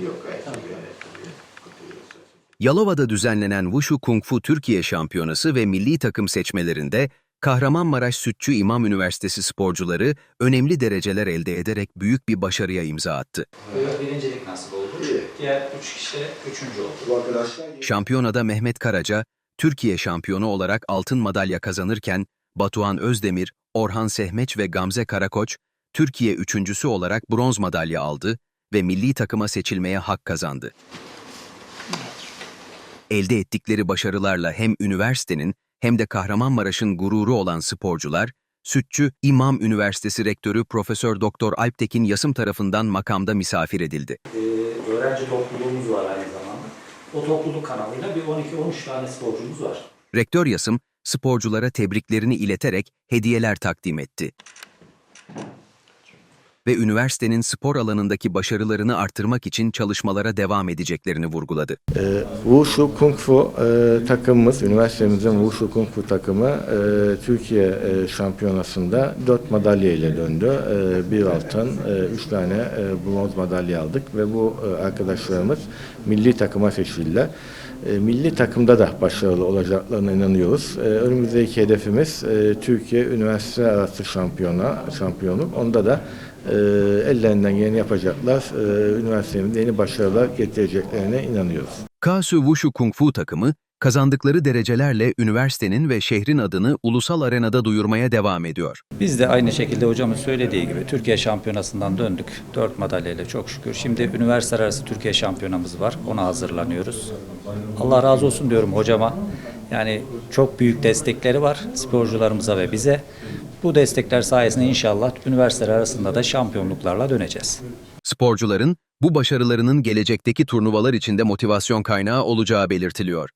Yok. Yalova'da düzenlenen Wushu Kung Fu Türkiye Şampiyonası ve milli takım seçmelerinde Kahramanmaraş Sütçü İmam Üniversitesi sporcuları önemli dereceler elde ederek büyük bir başarıya imza attı. Birincilik nasip oldu. Diğer üç kişi üçüncü oldu. Şampiyonada Mehmet Karaca, Türkiye şampiyonu olarak altın madalya kazanırken, Batuhan Özdemir, Orhan Sehmeç ve Gamze Karakoç, Türkiye üçüncüsü olarak bronz madalya aldı ve milli takıma seçilmeye hak kazandı. Elde ettikleri başarılarla hem üniversitenin hem de Kahramanmaraş'ın gururu olan sporcular, Sütçü İmam Üniversitesi Rektörü Profesör Doktor Alptekin Yasım tarafından makamda misafir edildi. Ee, öğrenci topluluğumuz var aynı zamanda. O topluluk kanalıyla bir 12-13 tane sporcumuz var. Rektör Yasım, sporculara tebriklerini ileterek hediyeler takdim etti. Ve üniversitenin spor alanındaki başarılarını artırmak için çalışmalara devam edeceklerini vurguladı. Ee, Wushu Kung Fu e, takımımız, üniversitemizin Wushu Kung Fu takımı e, Türkiye e, şampiyonasında 4 madalya ile döndü. E, bir altın, 3 tane e, bronz madalya aldık ve bu e, arkadaşlarımız milli takıma seçildiler. E, milli takımda da başarılı olacaklarına inanıyoruz. E, önümüzdeki hedefimiz e, Türkiye üniversite arası şampiyona, şampiyonluk. Onda da e, ellerinden geleni yapacaklar. E, üniversitemizde yeni başarılar getireceklerine inanıyoruz. Kasu Wushu Kung Fu takımı, kazandıkları derecelerle üniversitenin ve şehrin adını ulusal arenada duyurmaya devam ediyor. Biz de aynı şekilde hocamın söylediği gibi Türkiye şampiyonasından döndük. 4 madalyayla çok şükür. Şimdi üniversiteler arası Türkiye şampiyonamız var. Ona hazırlanıyoruz. Allah razı olsun diyorum hocama. Yani çok büyük destekleri var sporcularımıza ve bize. Bu destekler sayesinde inşallah üniversiteler arasında da şampiyonluklarla döneceğiz. Sporcuların bu başarılarının gelecekteki turnuvalar içinde motivasyon kaynağı olacağı belirtiliyor.